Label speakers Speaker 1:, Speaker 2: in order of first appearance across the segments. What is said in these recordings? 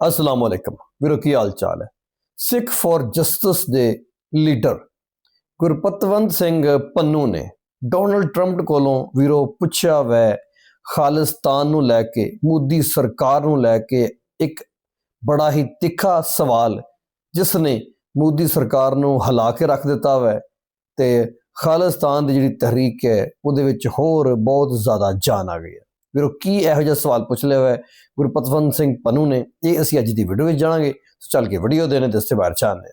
Speaker 1: ਅਸਲਾਮ ਵਾਲੇਕਮ ਵੀਰੋ, ਕੀ ਹਾਲ ਚਾਲ ਹੈ? ਸਿੱਖ ਫॉर ਜਸਟਿਸ ਦੇ ਲੀਡਰ ਗੁਰਪਤਵੰਤ ਸਿੰਘ ਪੰਨੂ ਨੇ ਡੋਨਲਡ ਟਰੰਪ ਕੋਲੋਂ ਵੀਰੋ ਪੁੱਛਿਆ ਵੈ, ਖਾਲਿਸਤਾਨ ਨੂੰ ਲੈ ਕੇ, ਮੋਦੀ ਸਰਕਾਰ ਨੂੰ ਲੈ ਕੇ ਇੱਕ ਬੜਾ ਹੀ ਤਿੱਖਾ ਸਵਾਲ, ਜਿਸ ਨੇ ਮੋਦੀ ਸਰਕਾਰ ਨੂੰ ਹਿਲਾ ਕੇ ਰੱਖ ਦਿੱਤਾ ਵੈ ਤੇ ਖਾਲਿਸਤਾਨ ਦੀ ਜਿਹੜੀ ਤਹਿਰੀਕ ਹੈ, ਉਹਦੇ ਵਿੱਚ ਹੋਰ ਬਹੁਤ ਜ਼ਿਆਦਾ ਜਾਨ ਆ ਗਈ ਹੈ। ਵੀਰੋ, ਕੀ ਇਹੋ ਜਿਹਾ ਸਵਾਲ ਪੁੱਛ ਲਿਆ ਹੋਇਆ ਗੁਰਪਤਵੰਤ ਸਿੰਘ ਪੰਨੂ ਨੇ, ਇਹ ਅਸੀਂ ਅੱਜ ਦੀ ਵੀਡੀਓ ਵਿੱਚ ਜਾਣਾਂਗੇ। ਸੋ ਚੱਲ ਕੇ ਵੀਡੀਓ ਦੇ ਨੇ ਦੱਸੇ ਬਾਰੇ ਚਾਹਨੇ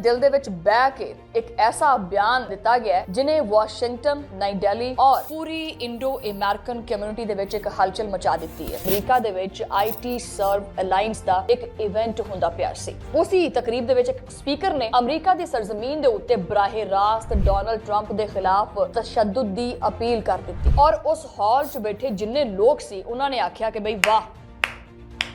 Speaker 2: ਦਿਲ ਦੇ ਵਿੱਚ ਬਹਿ ਕੇ ਇੱਕ ਐਸਾ ਬਿਆਨ ਦਿੱਤਾ ਗਿਆ ਜਿਨੇ ਵਾਸ਼ਿੰਗਟਨ, ਨਈ ਦਿੱਲੀ ਔਰ ਪੂਰੀ ਇੰਡੋ ਅਮਰੀਕਨ ਕਮਿਊਨਿਟੀ ਦੇ ਵਿੱਚ ਇੱਕ ਹਲਚਲ ਮਚਾ ਦਿੱਤੀ ਹੈ। ਅਮਰੀਕਾ ਦੇ ਵਿੱਚ ਆਈਟੀ ਸਰਵ ਅਲਾਈਅੰਸ ਦਾ ਇੱਕ ਇਵੈਂਟ ਹੁੰਦਾ ਪਿਆ ਸੀ। ਉਸੇ ਤਕਰੀਬ ਦੇ ਵਿੱਚ ਇੱਕ ਸਪੀਕਰ ਨੇ ਅਮਰੀਕਾ ਦੀ ਸਰਜ਼ਮੀਨ ਦੇ ਉੱਤੇ ਬਰਾਹੇ ਰਾਸਤ ਡੋਨਲਡ ਟਰੰਪ ਦੇ ਖਿਲਾਫ ਤਸ਼ੱਦਦ ਦੀ ਅਪੀਲ ਕਰ ਦਿੱਤੀ। ਔਰ ਉਸ ਹਾਲ 'ਚ ਬੈਠੇ ਜਿੰਨੇ ਲੋਕ ਸੀ, ਉਹਨਾਂ ਨੇ ਆਖਿਆ ਕਿ ਬਈ ਵਾਹ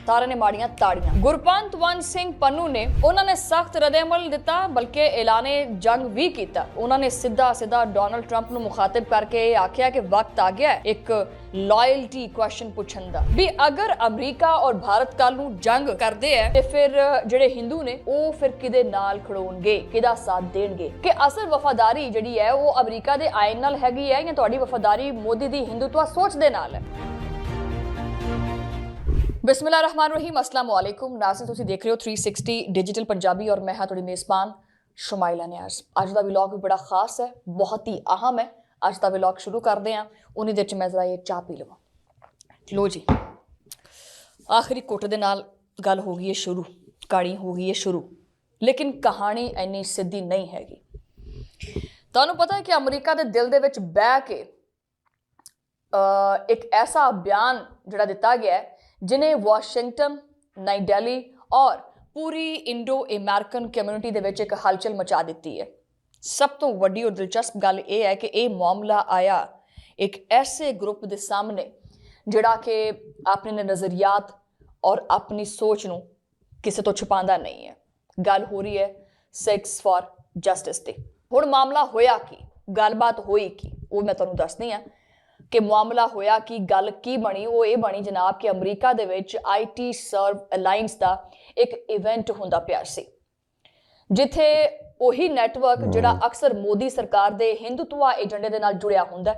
Speaker 2: ਸਾਰਿਆਂ ਨੇ ਮਾੜੀਆਂ ਤਾੜੀਆਂ। ਗੁਰਪੰਤ ਵੰਨ ਸਿੰਘ ਪੰਨੂ ਨੇ ਉਹਨਾਂ ਨੇ ਸਖਤ ਰਦੇਮਲ ਦਿੱਤਾ, ਬਲਕਿ ਐਲਾਨੇ ਜੰਗ ਵੀ ਕੀਤਾ। ਉਹਨਾਂ ਨੇ ਸਿੱਧਾ ਸਿੱਧਾ ਡੋਨਲਡ ਟਰੰਪ ਨੂੰ ਮੁਖਾਤਬ ਕਰਕੇ ਆਖਿਆ ਕਿ ਵਕਤ ਆ ਗਿਆ ਇੱਕ ਲਾਇਲਟੀ ਕੁਐਸਚਨ ਪੁੱਛਣ ਦਾ। ਵੀ ਅਗਰ ਅਮਰੀਕਾ ਔਰ ਭਾਰਤ ਕੱਲ ਨੂੰ ਜੰਗ ਕਰਦੇ ਹੈ, ਤੇ ਫਿਰ ਜਿਹੜੇ ਹਿੰਦੂ ਨੇ, ਉਹ ਫਿਰ ਕਿਹਦੇ ਨਾਲ ਖੜੋਣਗੇ, ਕਿਹਦਾ ਸਾਥ ਦੇਣਗੇ? ਕਿ ਅਸਲ ਵਫਾਦਾਰੀ ਜਿਹੜੀ ਹੈ, ਉਹ ਅਮਰੀਕਾ ਦੇ ਆਇਨ ਨਾਲ ਹੈਗੀ ਹੈ ਜਾਂ ਤੁਹਾਡੀ ਵਫਾਦਾਰੀ ਮੋਦੀ ਦੀ ਹਿੰਦੂਤਵਾ ਸੋਚ ਦੇ ਨਾਲ ਹੈ? ਬਿਸਮਿਲ੍ਲਾ ਰਹਿਮਾਨ ਰਹੀਮ ਅਸਲਾਮ ਵਾਲੇਕੁਮ ਨਾਜ਼ਰੀਨ, ਤੁਸੀਂ ਦੇਖ ਰਹੇ ਹੋ 360 ਡਿਜੀਟਲ ਪੰਜਾਬੀ ਔਰ ਮੈਂ ਹਾਂ ਤੁਹਾਡੀ ਮੇਜ਼ਬਾਨ ਸ਼ਮਾਇਲਾ ਨਿਆਜ਼। ਅੱਜ ਦਾ ਵਲੌਗ ਵੀ ਬੜਾ ਖਾਸ ਹੈ, ਬਹੁਤ ਹੀ ਅਹਿਮ ਹੈ। ਅੱਜ ਦਾ ਵਲੌਗ ਸ਼ੁਰੂ ਕਰਦੇ ਹਾਂ ਉਹਨੇ ਦੇ ਵਿੱਚ ਮੈਂ ਜ਼ਰਾ ਇਹ ਚਾਹ ਪੀ ਲਵਾਂ। ਲੋ ਜੀ, ਆਖਰੀ ਕੁੱਟ ਦੇ ਨਾਲ ਗੱਲ ਹੋ ਗਈ ਹੈ ਸ਼ੁਰੂ, ਕਹਾਣੀ ਹੋ ਗਈ ਹੈ ਸ਼ੁਰੂ। ਲੇਕਿਨ ਕਹਾਣੀ ਇੰਨੀ ਸਿੱਧੀ ਨਹੀਂ ਹੈਗੀ। ਤੁਹਾਨੂੰ ਪਤਾ ਹੈ ਕਿ ਅਮਰੀਕਾ ਦੇ ਦਿਲ ਦੇ ਵਿੱਚ ਬਹਿ ਕੇ ਇੱਕ ਐਸਾ ਬਿਆਨ ਜਿਹੜਾ ਦਿੱਤਾ ਗਿਆ ਹੈ ਜਿਨੇ ਵਾਸ਼ਿੰਗਟਨ, ਨਈ ਦਿੱਲੀ ਔਰ ਪੂਰੀ ਇੰਡੋ ਅਮਰੀਕਨ ਕਮਿਊਨਿਟੀ ਦੇ ਵਿੱਚ ਇੱਕ ਹਲਚਲ ਮਚਾ ਦਿੱਤੀ ਹੈ। ਸਭ ਤੋਂ ਵੱਡੀ ਔਰ ਦਿਲਚਸਪ ਗੱਲ ਇਹ ਹੈ ਕਿ ਇਹ ਮਾਮਲਾ ਆਇਆ ਇੱਕ ਐਸੇ ਗਰੁੱਪ ਦੇ ਸਾਹਮਣੇ ਜਿਹੜਾ ਕਿ ਆਪਣੇ ਨਜ਼ਰੀਆਤ ਔਰ ਆਪਣੀ ਸੋਚ ਨੂੰ ਕਿਸੇ ਤੋਂ ਛੁਪਾਉਂਦਾ ਨਹੀਂ ਹੈ। ਗੱਲ ਹੋ ਰਹੀ ਹੈ ਸੈਕਸ ਫॉर ਜਸਟਿਸ ਤੇ। ਹੁਣ ਮਾਮਲਾ ਹੋਇਆ ਕੀ? ਗੱਲਬਾਤ ਹੋਈ ਕੀ? ਉਹ ਮੈਂ ਤੁਹਾਨੂੰ ਦੱਸਦੀ ਹਾਂ। ਕਿ ਮਾਮਲਾ ਹੋਇਆ ਕਿ ਗੱਲ ਕੀ ਬਣੀ ਉਹ ਇਹ ਬਣੀ ਜਨਾਬ ਕਿ ਅਮਰੀਕਾ ਦੇ ਵਿੱਚ ਆਈਟੀ ਸਰਵ ਅਲਾਈਅੰਸ ਦਾ ਇੱਕ ਇਵੈਂਟ ਹੁੰਦਾ ਪਿਆ ਸੀ ਜਿੱਥੇ ਉਹੀ ਨੈਟਵਰਕ ਜਿਹੜਾ ਅਕਸਰ ਮੋਦੀ ਸਰਕਾਰ ਦੇ ਹਿੰਦੂਤਵਾ ਏਜੰਡੇ ਦੇ ਨਾਲ ਜੁੜਿਆ ਹੁੰਦਾ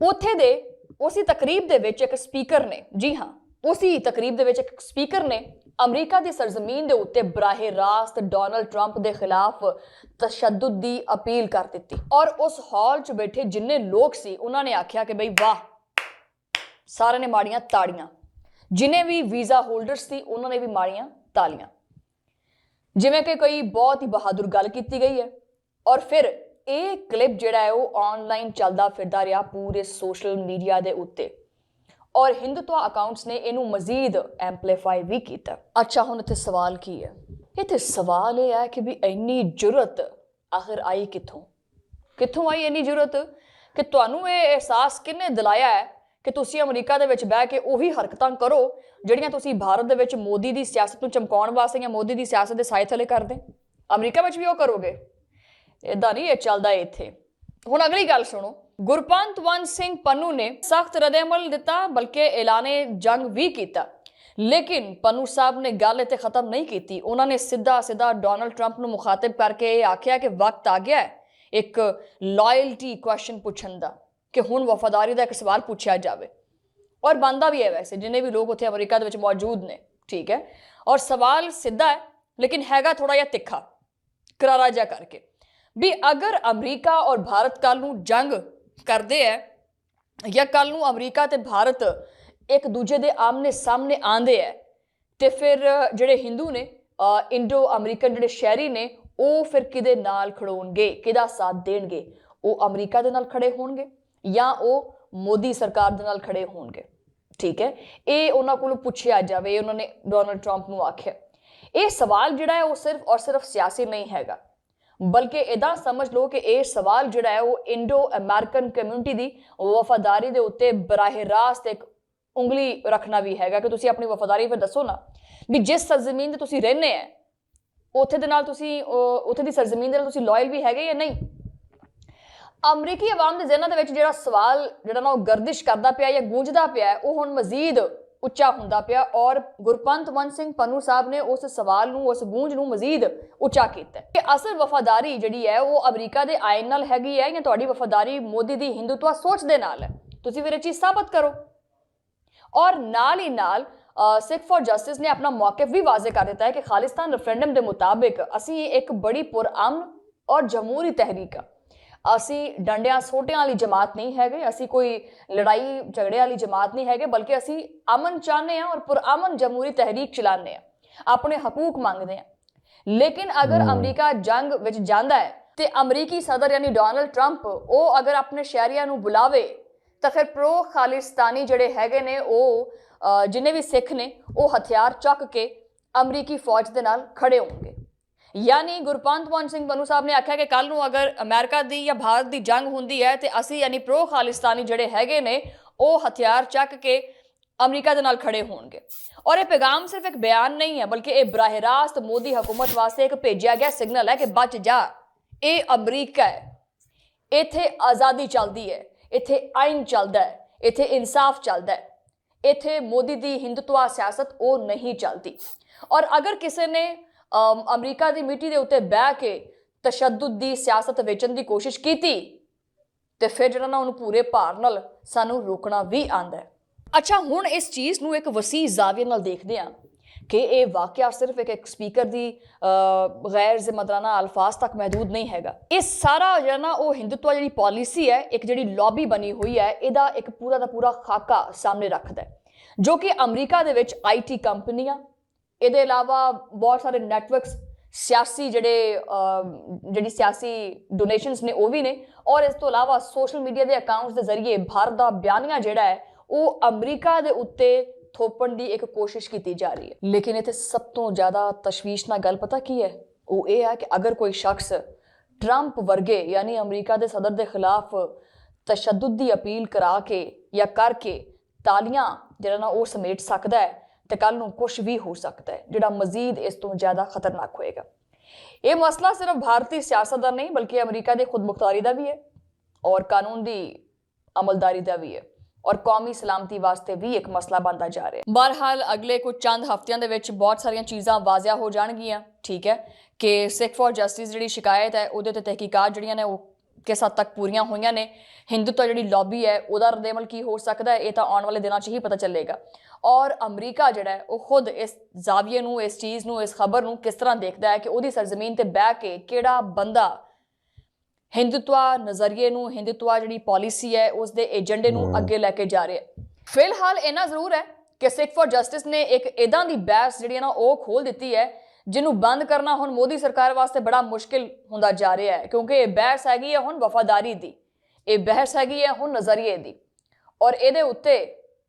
Speaker 2: ਉਥੇ ਦੇ ਉਸੇ ਤਕਰੀਬ ਦੇ ਵਿੱਚ ਇੱਕ ਸਪੀਕਰ ਨੇ ਜੀ ਹਾਂ ਉਸੇ ਤਕਰੀਬ ਦੇ ਵਿੱਚ ਇੱਕ ਸਪੀਕਰ ਨੇ ਅਮਰੀਕਾ ਦੀ ਸਰਜ਼ਮੀਨ ਦੇ ਉੱਤੇ ਬਰਾਹੇ ਰਾਸਤ ਡੋਨਲਡ ਟਰੰਪ ਦੇ ਖਿਲਾਫ ਤਸ਼ੱਦਦ ਦੀ ਅਪੀਲ ਕਰ ਦਿੱਤੀ। ਔਰ ਉਸ ਹਾਲ 'ਚ ਬੈਠੇ ਜਿੰਨੇ ਲੋਕ ਸੀ, ਉਹਨਾਂ ਨੇ ਆਖਿਆ ਕਿ ਬਈ ਵਾਹ, ਸਾਰਿਆਂ ਨੇ ਮਾੜੀਆਂ ਤਾੜੀਆਂ। ਜਿਨੇ ਵੀ ਵੀਜ਼ਾ ਹੋਲਡਰਸ ਸੀ, ਉਹਨਾਂ ਨੇ ਵੀ ਮਾਰੀਆਂ ਤਾਲੀਆਂ। ਜਿਵੇਂ ਕਿ ਕੋਈ ਬਹੁਤ ਹੀ ਬਹਾਦਰ ਗੱਲ ਕੀਤੀ ਗਈ ਹੈ। ਔਰ ਫਿਰ ਇਹ ਕਲਿੱਪ ਜਿਹੜਾ ਹੈ, ਉਹ ਆਨਲਾਈਨ ਚੱਲਦਾ ਫਿਰਦਾ ਰਿਹਾ ਪੂਰੇ ਸੋਸ਼ਲ ਮੀਡੀਆ ਦੇ ਉੱਤੇ। ਔਰ ਹਿੰਦੁਤਵਾ ਅਕਾਊਂਟਸ ਨੇ ਇਹਨੂੰ ਮਜ਼ੀਦ ਐਂਪਲੀਫਾਈ ਵੀ ਕੀਤਾ। ਅੱਛਾ, ਹੁਣ ਇੱਥੇ ਸਵਾਲ ਕੀ ਹੈ? ਇੱਥੇ ਸਵਾਲ ਇਹ ਹੈ ਕਿ ਵੀ ਇੰਨੀ ਜੁਰਤ ਆਖਿਰ ਆਈ ਕਿੱਥੋਂ? ਕਿੱਥੋਂ ਆਈ ਇੰਨੀ ਜੁਰਤ ਕਿ ਤੁਹਾਨੂੰ ਇਹ ਅਹਿਸਾਸ ਕਿੰਨੇ ਦਿਲਾਇਆ ਹੈ ਕਿ ਤੁਸੀਂ ਅਮਰੀਕਾ ਦੇ ਵਿੱਚ ਬਹਿ ਕੇ ਉਹੀ ਹਰਕਤਾਂ ਕਰੋ ਜਿਹੜੀਆਂ ਤੁਸੀਂ ਭਾਰਤ ਦੇ ਵਿੱਚ ਮੋਦੀ ਦੀ ਸਿਆਸਤ ਨੂੰ ਚਮਕਾਉਣ ਵਾਸਤੇ ਜਾਂ ਮੋਦੀ ਦੀ ਸਿਆਸਤ ਦੇ ਸਾਏ ਕਰਦੇ? ਅਮਰੀਕਾ ਵਿੱਚ ਵੀ ਉਹ ਕਰੋਗੇ? ਇਦਾਂ ਨਹੀਂ ਇਹ ਚੱਲਦਾ ਇੱਥੇ। ਹੁਣ ਅਗਲੀ ਗੱਲ ਸੁਣੋ। ਗੁਰਪੰਤ ਵੰਨ ਸਿੰਘ ਪੰਨੂ ਨੇ ਸਖਤ ਰਦੇਮਲ ਦਿੱਤਾ, ਬਲਕਿ ਐਲਾਨੇ ਜੰਗ ਵੀ ਕੀਤਾ। ਲੇਕਿਨ ਪੰਨੂ ਸਾਹਿਬ ਨੇ ਗੱਲ ਇੱਥੇ ਖਤਮ ਨਹੀਂ ਕੀਤੀ। ਉਹਨਾਂ ਨੇ ਸਿੱਧਾ ਸਿੱਧਾ ਡੋਨਲਡ ਟਰੰਪ ਨੂੰ ਮੁਖਾਤਬ ਕਰਕੇ ਇਹ ਆਖਿਆ ਕਿ ਵਕਤ ਆ ਗਿਆ ਹੈ ਇੱਕ ਲਾਇਲਟੀ ਕੁਐਸਚਨ ਪੁੱਛਣ ਦਾ, ਕਿ ਹੁਣ ਵਫਾਦਾਰੀ ਦਾ ਇੱਕ ਸਵਾਲ ਪੁੱਛਿਆ ਜਾਵੇ। ਔਰ ਬੰਦਾ ਵੀ ਹੈ ਵੈਸੇ, ਜਿੰਨੇ ਵੀ ਲੋਕ ਉੱਥੇ ਅਮਰੀਕਾ ਦੇ ਵਿੱਚ ਮੌਜੂਦ ਨੇ, ਠੀਕ ਹੈ। ਔਰ ਸਵਾਲ ਸਿੱਧਾ ਹੈ, ਲੇਕਿਨ ਹੈਗਾ ਥੋੜਾ ਜਿਹਾ ਤਿੱਖਾ, ਕਰਾਰਾ ਜਿਹਾ ਕਰਕੇ। ਵੀ ਅਗਰ ਅਮਰੀਕਾ ਔਰ ਭਾਰਤ ਕੱਲ ਨੂੰ ਜੰਗ ਕਰਦੇ ਹੈ ਜਾਂ ਕੱਲ ਨੂੰ ਅਮਰੀਕਾ ਤੇ ਭਾਰਤ ਇੱਕ ਦੂਜੇ ਦੇ ਆਮਨੇ ਸਾਹਮਣੇ ਆਂਦੇ ਹੈ ਤੇ ਫਿਰ ਜਿਹੜੇ ਹਿੰਦੂ ਨੇ ਇੰਡੋ ਅਮਰੀਕਨ ਜਿਹੜੇ ਸ਼ਹਿਰੀ ਨੇ, ਉਹ ਫਿਰ ਕਿਹਦੇ ਨਾਲ ਖੜੋਣਗੇ, ਕਿਹਦਾ ਸਾਥ ਦੇਣਗੇ? ਉਹ ਅਮਰੀਕਾ ਦੇ ਨਾਲ ਖੜੇ ਹੋਣਗੇ ਜਾਂ ਉਹ ਮੋਦੀ ਸਰਕਾਰ ਦੇ ਨਾਲ ਖੜੇ ਹੋਣਗੇ? ਠੀਕ ਹੈ ਇਹ ਉਹਨਾਂ ਕੋਲੋਂ ਪੁੱਛਿਆ ਜਾਵੇ ਉਹਨਾਂ ਨੇ ਡੋਨਲਡ ਟਰੰਪ ਨੂੰ ਆਖਿਆ। ਇਹ ਸਵਾਲ ਜਿਹੜਾ ਹੈ ਉਹ ਸਿਰਫ ਔਰ ਸਿਰਫ ਸਿਆਸੀ ਨਹੀਂ ਹੈਗਾ। ਬਲਕਿ ਇਹਦਾ ਸਮਝ ਲਓ ਕਿ ਇਹ ਸਵਾਲ ਜਿਹੜਾ ਹੈ ਉਹ ਇੰਡੋ ਅਮਰੀਕਨ ਕਮਿਊਨਿਟੀ ਦੀ ਵਫਾਦਾਰੀ ਦੇ ਉੱਤੇ ਬਰਾਹ ਰਾਸਤ ਇੱਕ ਉਂਗਲੀ ਰੱਖਣਾ ਵੀ ਹੈਗਾ ਕਿ ਤੁਸੀਂ ਆਪਣੀ ਵਫਾਦਾਰੀ ਫਿਰ ਦੱਸੋ ਨਾ ਵੀ ਜਿਸ ਸਰਜ਼ਮੀਨ ਤੇ ਤੁਸੀਂ ਰਹਿੰਦੇ ਆ, ਉੱਥੇ ਦੇ ਨਾਲ ਤੁਸੀਂ ਉੱਥੇ ਦੀ ਸਰਜ਼ਮੀਨ ਦੇ ਨਾਲ ਤੁਸੀਂ ਲਾਇਲ ਵੀ ਹੈਗੇ ਜਾਂ ਨਹੀਂ? ਅਮਰੀਕੀ ਆਵਾਮ ਦੇ ਜ਼ਿਹਨਾਂ ਦੇ ਵਿੱਚ ਜਿਹੜਾ ਸਵਾਲ, ਜਿਹੜਾ ਨਾ ਉਹ ਗਰਦਿਸ਼ ਕਰਦਾ ਪਿਆ ਜਾਂ ਗੂੰਜਦਾ ਪਿਆ ਉਹ ਹੁਣ ਮਜ਼ੀਦ ਉੱਚਾ ਹੁੰਦਾ ਪਿਆ ਔਰ ਗੁਰਪੰਤ ਵੰਨ ਸਿੰਘ ਪੰਨੂ ਸਾਹਿਬ ਨੇ ਉਸ ਸਵਾਲ ਨੂੰ, ਉਸ ਗੂੰਜ ਨੂੰ ਮਜ਼ੀਦ ਉੱਚਾ ਕੀਤਾ ਕਿ ਅਸਲ ਵਫਾਦਾਰੀ ਜਿਹੜੀ ਹੈ, ਉਹ ਅਮਰੀਕਾ ਦੇ ਆਇਨ ਨਾਲ ਹੈਗੀ ਹੈ ਜਾਂ ਤੁਹਾਡੀ ਵਫਾਦਾਰੀ ਮੋਦੀ ਦੀ ਹਿੰਦੂਤਵਾ ਸੋਚ ਦੇ ਨਾਲ ਹੈ? ਤੁਸੀਂ ਫਿਰ ਇਹ ਚੀਜ਼ ਸਾਬਤ ਕਰੋ। ਔਰ ਨਾਲ ਹੀ ਨਾਲ ਸਿੱਖ ਫॉर ਜਸਟਿਸ ਨੇ ਆਪਣਾ ਮੌਕਫ ਵੀ ਵਾਜ਼ਿਹ ਕਰ ਦਿੱਤਾ ਹੈ ਕਿ ਖਾਲਿਸਤਾਨ ਰੈਫਰੈਂਡਮ ਦੇ ਮੁਤਾਬਿਕ ਅਸੀਂ ਇੱਕ ਬੜੀ ਪੁਰਅਮਨ ਔਰ ਜਮਹੂਰੀ ਤਹਿਰੀਕ ਆ। ਅਸੀਂ ਡੰਡਿਆਂ ਸੋਟਿਆਂ ਵਾਲੀ ਜਮਾਤ ਨਹੀਂ ਹੈਗੇ ਅਸੀਂ ਕੋਈ ਲੜਾਈ ਝਗੜੇ ਵਾਲੀ ਜਮਾਤ ਨਹੀਂ ਹੈਗੇ ਬਲਕਿ ਅਸੀਂ ਅਮਨ ਚਾਹੁੰਦੇ ਹਾਂ ਔਰ ਪੁਰਅਮਨ ਜਮਹੂਰੀ ਤਹਿਰੀਕ ਚਲਾਉਂਦੇ ਹਾਂ ਆਪਣੇ ਹਕੂਕ ਮੰਗਦੇ ਹਾਂ। ਲੇਕਿਨ ਅਗਰ ਅਮਰੀਕਾ ਜੰਗ ਵਿੱਚ ਜਾਂਦਾ ਹੈ ਤੇ ਅਮਰੀਕੀ ਸਦਰ ਯਾਨੀ ਡੋਨਲਡ ਟਰੰਪ ਉਹ ਅਗਰ ਆਪਣੇ ਸ਼ਹਿਰੀਆਂ ਨੂੰ ਬੁਲਾਵੇ ਤਾਂ ਫਿਰ ਪ੍ਰੋ ਖਾਲਿਸਤਾਨੀ ਜਿਹੜੇ ਹੈਗੇ ਨੇ ਉਹ ਜਿੰਨੇ ਵੀ ਸਿੱਖ ਨੇ ਉਹ ਹਥਿਆਰ ਚੱਕ ਕੇ ਅਮਰੀਕੀ ਫੌਜ ਦੇ ਨਾਲ ਖੜੇ ਹੋਣਗੇ। ਯਾਨੀ ਗੁਰਪੰਤ ਮਾਨ ਸਿੰਘ ਬਨੂ ਸਾਹਿਬ ਨੇ ਆਖਿਆ ਕਿ ਕੱਲ ਨੂੰ ਅਗਰ ਅਮਰੀਕਾ ਦੀ ਜਾਂ ਭਾਰਤ ਦੀ ਜੰਗ ਹੁੰਦੀ ਹੈ ਤੇ ਅਸੀਂ ਯਾਨੀ ਪ੍ਰੋ ਖਾਲਿਸਤਾਨੀ ਜਿਹੜੇ ਹੈਗੇ ਨੇ, ਉਹ ਹਥਿਆਰ ਚੱਕ ਕੇ ਅਮਰੀਕਾ ਦੇ ਨਾਲ ਖੜੇ ਹੋਣਗੇ। ਔਰ ਇਹ ਪੈਗਾਮ ਸਿਰਫ ਇੱਕ ਬਿਆਨ ਨਹੀਂ ਹੈ, ਬਲਕਿ ਇਹ ਬਰਾਹ ਰਾਸਤ ਮੋਦੀ ਹਕੂਮਤ ਵਾਸਤੇ ਇੱਕ ਭੇਜਿਆ ਗਿਆ ਸਿਗਨਲ ਹੈ ਕਿ ਬਚ ਜਾ। ਇਹ ਅਮਰੀਕਾ ਹੈ। ਇੱਥੇ ਆਜ਼ਾਦੀ ਚੱਲਦੀ ਹੈ, ਇੱਥੇ ਆਇਨ ਚੱਲਦਾ ਹੈ, ਇੱਥੇ ਇਨਸਾਫ ਚੱਲਦਾ ਹੈ। ਇੱਥੇ ਮੋਦੀ ਦੀ ਹਿੰਦੁਤਵਾ ਸਿਆਸਤ ਉਹ ਨਹੀਂ ਚੱਲਦੀ। ਔਰ ਅਗਰ ਕਿਸੇ ਨੇ ਅਮਰੀਕਾ ਦੀ ਮਿੱਟੀ ਦੇ ਉੱਤੇ ਬਹਿ ਕੇ ਤਸ਼ੱਦਦ ਦੀ ਸਿਆਸਤ ਵੇਚਣ ਦੀ ਕੋਸ਼ਿਸ਼ ਕੀਤੀ ਤੇ ਫਿਰ ਜਿਹੜਾ ਨਾ ਉਹਨੂੰ ਪੂਰੇ ਭਾਰ ਨਾਲ ਸਾਨੂੰ ਰੋਕਣਾ ਵੀ ਆਂਦਾ ਹੈ। ਅੱਛਾ, ਹੁਣ ਇਸ ਚੀਜ਼ ਨੂੰ ਇੱਕ ਵਸੀ ਜ਼ਾਵੀਏ ਨਾਲ ਦੇਖਦੇ ਹਾਂ ਕਿ ਇਹ ਵਾਕਿਆ ਸਿਰਫ ਇੱਕ ਇੱਕ ਸਪੀਕਰ ਦੀ ਗੈਰ ਜ਼ਿੰਮੇਦਾਰਾਨਾ ਅਲਫਾਜ਼ ਤੱਕ ਮਹਦੂਦ ਨਹੀਂ ਹੈਗਾ। ਇਹ ਸਾਰਾ ਜਿਹੜਾ ਨਾ ਉਹ ਹਿੰਦੂਤਵਾ ਜਿਹੜੀ ਪਾਲਿਸੀ ਹੈ, ਇੱਕ ਜਿਹੜੀ ਲੌਬੀ ਬਣੀ ਹੋਈ ਹੈ, ਇਹਦਾ ਇੱਕ ਪੂਰਾ ਦਾ ਪੂਰਾ ਖਾਕਾ ਸਾਹਮਣੇ ਰੱਖਦਾ ਹੈ, ਜੋ ਕਿ ਅਮਰੀਕਾ ਦੇ ਵਿੱਚ ਆਈਟੀ ਕੰਪਨੀਆਂ ਇਹਦੇ ਇਲਾਵਾ ਬਹੁਤ ਸਾਰੇ ਨੈਟਵਰਕਸ ਸਿਆਸੀ ਜਿਹੜੇ ਜਿਹੜੀ ਸਿਆਸੀ ਡੋਨੇਸ਼ਨਸ ਨੇ ਉਹ ਵੀ ਨੇ। ਔਰ ਇਸ ਤੋਂ ਇਲਾਵਾ ਸੋਸ਼ਲ ਮੀਡੀਆ ਦੇ ਅਕਾਊਂਟਸ ਦੇ ਜ਼ਰੀਏ ਭਾਰਤ ਦਾ ਬਿਆਨੀਆਂ ਜਿਹੜਾ ਹੈ, ਉਹ ਅਮਰੀਕਾ ਦੇ ਉੱਤੇ ਥੋਪਣ ਦੀ ਇੱਕ ਕੋਸ਼ਿਸ਼ ਕੀਤੀ ਜਾ ਰਹੀ ਹੈ। ਲੇਕਿਨ ਇੱਥੇ ਸਭ ਤੋਂ ਜ਼ਿਆਦਾ ਤਸ਼ਵੀਸ਼ਨਾਕ ਗੱਲ ਪਤਾ ਕੀ ਹੈ? ਉਹ ਇਹ ਹੈ ਕਿ ਅਗਰ ਕੋਈ ਸ਼ਖਸ ਟਰੰਪ ਵਰਗੇ, ਯਾਨੀ ਅਮਰੀਕਾ ਦੇ ਸਦਰ ਦੇ ਖਿਲਾਫ ਤਸ਼ੱਦਦ ਦੀ ਅਪੀਲ ਕਰਾ ਕੇ ਜਾਂ ਕਰਕੇ ਤਾਲੀਆਂ ਜਿਹੜਾ ਨਾ ਉਹ ਸਮੇਟ ਸਕਦਾ ਹੈ ਤੇ ਕੱਲ ਨੂੰ ਕੁਝ ਵੀ ਹੋ ਸਕਦਾ ਹੈ, ਜਿਹੜਾ ਮਜ਼ੀਦ ਇਸ ਤੋਂ ਜ਼ਿਆਦਾ ਖਤਰਨਾਕ ਹੋਏਗਾ। ਇਹ ਮਸਲਾ ਸਿਰਫ ਭਾਰਤੀ ਸਿਆਸਤ ਦਾ ਨਹੀਂ, ਬਲਕਿ ਅਮਰੀਕਾ ਦੀ ਖੁਦਮੁਖਤਾਰੀ ਦਾ ਵੀ ਹੈ ਔਰ ਕਾਨੂੰਨ ਦੀ ਅਮਲਦਾਰੀ ਦਾ ਵੀ ਹੈ ਔਰ ਕੌਮੀ ਸਲਾਮਤੀ ਵਾਸਤੇ ਵੀ ਇੱਕ ਮਸਲਾ ਬਣਦਾ ਜਾ ਰਿਹਾ ਹੈ। ਬਹਰਹਾਲ ਅਗਲੇ ਕੁਝ ਚੰਦ ਹਫ਼ਤਿਆਂ ਦੇ ਵਿੱਚ ਬਹੁਤ ਸਾਰੀਆਂ ਚੀਜ਼ਾਂ ਵਾਜ਼ਿਆ ਹੋ ਜਾਣਗੀਆਂ, ਠੀਕ ਹੈ, ਕਿ ਸਿੱਖ ਫॉर ਜਸਟਿਸ ਜਿਹੜੀ ਸ਼ਿਕਾਇਤ ਹੈ ਉਹਦੇ ਤੇ ਤਹਿਕੀਕਾਤ ਜਿਹੜੀਆਂ ਨੇ ਉਹ ਕਿਸ ਹੱਦ ਤੱਕ ਪੂਰੀਆਂ ਹੋਈਆਂ ਨੇ। ਹਿੰਦੂਤਵ ਜਿਹੜੀ ਲੌਬੀ ਹੈ ਉਹਦਾ ਰਦੇਮਲ ਕੀ ਹੋ ਸਕਦਾ ਹੈ ਇਹ ਤਾਂ ਆਉਣ ਵਾਲੇ ਦਿਨਾਂ 'ਚ ਹੀ ਪਤਾ ਚੱਲੇਗਾ। ਔਰ ਅਮਰੀਕਾ ਜਿਹੜਾ ਉਹ ਖੁਦ ਇਸ ਜ਼ਾਵੀਏ ਨੂੰ ਇਸ ਚੀਜ਼ ਨੂੰ ਇਸ ਖਬਰ ਨੂੰ ਕਿਸ ਤਰ੍ਹਾਂ ਦੇਖਦਾ ਹੈ ਕਿ ਉਹਦੀ ਸਰਜ਼ਮੀਨ ਤੇ ਬਹਿ ਕੇ ਕਿਹੜਾ ਬੰਦਾ ਹਿੰਦੂਤਵਾ ਨਜ਼ਰੀਏ ਨੂੰ ਹਿੰਦੂਤਵਾ ਜਿਹੜੀ ਪਾਲਿਸੀ ਹੈ ਉਸ ਦੇ ਏਜੰਡੇ ਨੂੰ ਅੱਗੇ ਲੈ ਕੇ ਜਾ ਰਿਹਾ ਹੈ। ਫਿਲਹਾਲ ਇਹਨਾਂ ਜ਼ਰੂਰ ਹੈ ਕਿ ਸਿੱਖ ਫॉर ਜਸਟਿਸ ਨੇ ਇੱਕ ਇਦਾਂ ਦੀ ਬਹਿਸ ਜਿਹੜੀ ਹੈ ਨਾ ਉਹ ਖੋਲ ਦਿੱਤੀ ਹੈ ਜਿਹਨੂੰ ਬੰਦ ਕਰਨਾ ਹੁਣ ਮੋਦੀ ਸਰਕਾਰ ਵਾਸਤੇ ਬੜਾ ਮੁਸ਼ਕਿਲ ਹੁੰਦਾ ਜਾ ਰਿਹਾ ਹੈ, ਕਿਉਂਕਿ ਇਹ ਬਹਿਸ ਹੈਗੀ ਹੈ ਹੁਣ ਵਫਾਦਾਰੀ ਦੀ। ਇਹ ਬਹਿਸ ਹੈਗੀ ਹੈ ਹੁਣ ਨਜ਼ਰੀਏ ਦੀ। ਔਰ ਇਹਦੇ ਉੱਤੇ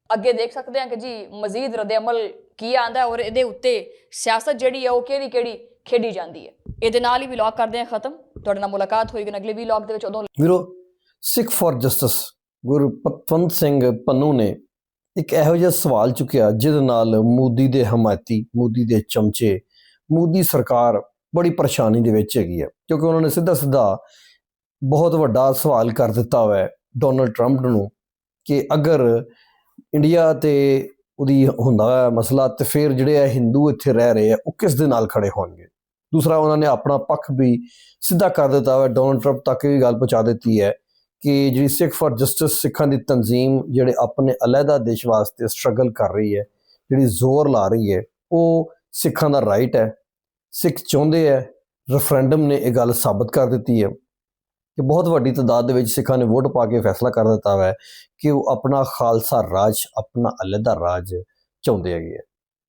Speaker 2: ਅੱਗੇ ਦੇਖ ਸਕਦੇ ਹਾਂ ਕਿ ਜੀ ਮਜ਼ੀਦ ਰਦੇਅਮਲ ਕੀ ਆਂਦਾ ਔਰ ਇਹਦੇ ਉੱਤੇ ਸਿਆਸਤ ਜਿਹੜੀ ਹੈ ਉਹ ਕਿਹੜੀ ਕਿਹੜੀ ਖੇਡੀ ਜਾਂਦੀ ਹੈ। ਇਹਦੇ ਨਾਲ ਹੀ ਵਲੌਗ ਕਰਦੇ ਹਾਂ ਖਤਮ। ਤੁਹਾਡੇ ਨਾਲ ਮੁਲਾਕਾਤ ਹੋਏਗੀ ਅਗਲੇ ਵਲੌਗ ਦੇ ਵਿੱਚ ਉਦੋਂ
Speaker 1: ਵੀਰੋ, ਸਿੱਖ ਫॉर ਜਸਟਿਸ ਗੁਰਪਤਵੰਤ ਸਿੰਘ ਪੰਨੂ ਨੇ ਇੱਕ ਇਹੋ ਜਿਹਾ ਸਵਾਲ ਚੁੱਕਿਆ ਜਿਹਦੇ ਨਾਲ ਮੋਦੀ ਦੇ ਹਮਾਇਤੀ, ਮੋਦੀ ਦੇ ਚਮਚੇ ਮੋਦੀ ਸਰਕਾਰ ਬੜੀ ਪਰੇਸ਼ਾਨੀ ਦੇ ਵਿੱਚ ਹੈਗੀ ਹੈ, ਕਿਉਂਕਿ ਉਹਨਾਂ ਨੇ ਸਿੱਧਾ ਸਿੱਧਾ ਬਹੁਤ ਵੱਡਾ ਸਵਾਲ ਕਰ ਦਿੱਤਾ ਹੋਇਆ ਹੈ ਡੋਨਲਡ ਟਰੰਪ ਨੂੰ ਕਿ ਅਗਰ ਇੰਡੀਆ ਤੇ ਉਹਦੀ ਹੁੰਦਾ ਹੈ ਮਸਲਾ ਤੇ ਫਿਰ ਜਿਹੜੇ ਆ ਹਿੰਦੂ ਇੱਥੇ ਰਹਿ ਰਹੇ ਆ, ਉਹ ਕਿਸ ਦੇ ਨਾਲ ਖੜੇ ਹੋਣਗੇ? ਦੂਸਰਾ, ਉਹਨਾਂ ਨੇ ਆਪਣਾ ਪੱਖ ਵੀ ਸਿੱਧਾ ਕਰ ਦਿੱਤਾ ਹੈ ਡੋਨਲਡ ਟਰੰਪ ਤੱਕ ਇਹ ਗੱਲ ਪਹੁੰਚਾ ਦਿੱਤੀ ਹੈ ਕਿ ਜਿਹੜੀ ਸਿੱਖ ਫॉर ਜਸਟਿਸ ਸਿੱਖਾਂ ਦੀ ਤਨਜ਼ੀਮ ਜਿਹੜੇ ਆਪਣੇ ਅਲੱਗਾ ਦੇਸ਼ ਵਾਸਤੇ ਸਟਰਗਲ ਕਰ ਰਹੀ ਹੈ, ਜਿਹੜੀ ਜ਼ੋਰ ਲਾ ਰਹੀ ਹੈ, ਉਹ ਸਿੱਖਾਂ ਦਾ ਰਾਈਟ ਹੈ। ਸਿੱਖ ਚਾਹੁੰਦੇ ਹੈ ਰੈਫਰੈਂਡਮ ਨੇ ਇਹ ਗੱਲ ਸਾਬਤ ਕਰ ਦਿੱਤੀ ਹੈ ਕਿ ਬਹੁਤ ਵੱਡੀ ਤਾਦਾਦ ਦੇ ਵਿੱਚ ਸਿੱਖਾਂ ਨੇ ਵੋਟ ਪਾ ਕੇ ਫੈਸਲਾ ਕਰ ਦਿੱਤਾ ਹੈ ਕਿ ਉਹ ਆਪਣਾ ਖਾਲਸਾ ਰਾਜ, ਆਪਣਾ ਅਲੱਗਾ ਰਾਜ ਚਾਹੁੰਦੇ ਹੈਗੇ ਹੈ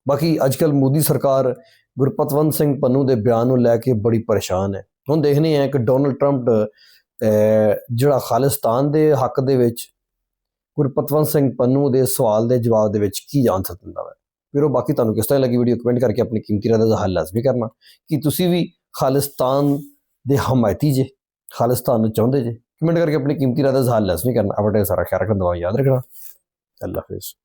Speaker 1: ਬਾਕੀ ਅੱਜਕੱਲ ਮੋਦੀ ਸਰਕਾਰ ਗੁਰਪਤਵੰਤ ਸਿੰਘ ਪੰਨੂ ਦੇ ਬਿਆਨ ਨੂੰ ਲੈ ਕੇ ਬੜੀ ਪਰੇਸ਼ਾਨ ਹੈ। ਹੁਣ ਦੇਖਨੇ ਆ ਕਿ ਡੋਨਲਡ ਟਰੰਪ ਜਿਹੜਾ ਖਾਲਿਸਤਾਨ ਦੇ ਹੱਕ ਦੇ ਵਿੱਚ ਗੁਰਪਤਵੰਤ ਸਿੰਘ ਪੰਨੂ ਦੇ ਸਵਾਲ ਦੇ ਜਵਾਬ ਦੇ ਵਿੱਚ ਕੀ ਆਨਸਰ ਦਿੰਦਾ ਹੈ ਫਿਰ ਉਹ ਬਾਕੀ ਤੁਹਾਨੂੰ ਕਿਸ ਤਰ੍ਹਾਂ ਲੱਗੀ ਵੀਡੀਓ ਕਮੈਂਟ ਕਰਕੇ ਆਪਣੀ ਕੀਮਤੀ ਰਾਏ ਦਾ ਹੱਲ ਲਾਜ਼ਮੀ ਕਰਨਾ। ਕਿ ਤੁਸੀਂ ਵੀ ਖਾਲਿਸਤਾਨ ਦੇ ਹਮਾਇਤੀ ਜੇ, ਖਾਲਿਸਤਾਨ ਨੂੰ ਚਾਹੁੰਦੇ ਜੇ? ਕਮੈਂਟ ਕਰਕੇ ਆਪਣੀ ਕੀਮਤੀ ਰਾਏ ਦਾ ਹੱਲ ਲਾਜ਼ਮੀ ਕਰਨਾ। ਆਪਣੇ ਸਾਰਾ ਖਿਆਲ ਰੱਖਣਾ ਦੁਆ ਯਾਦ ਰੱਖਣਾ। ਅੱਲਾ ਹਾਫਿਜ਼।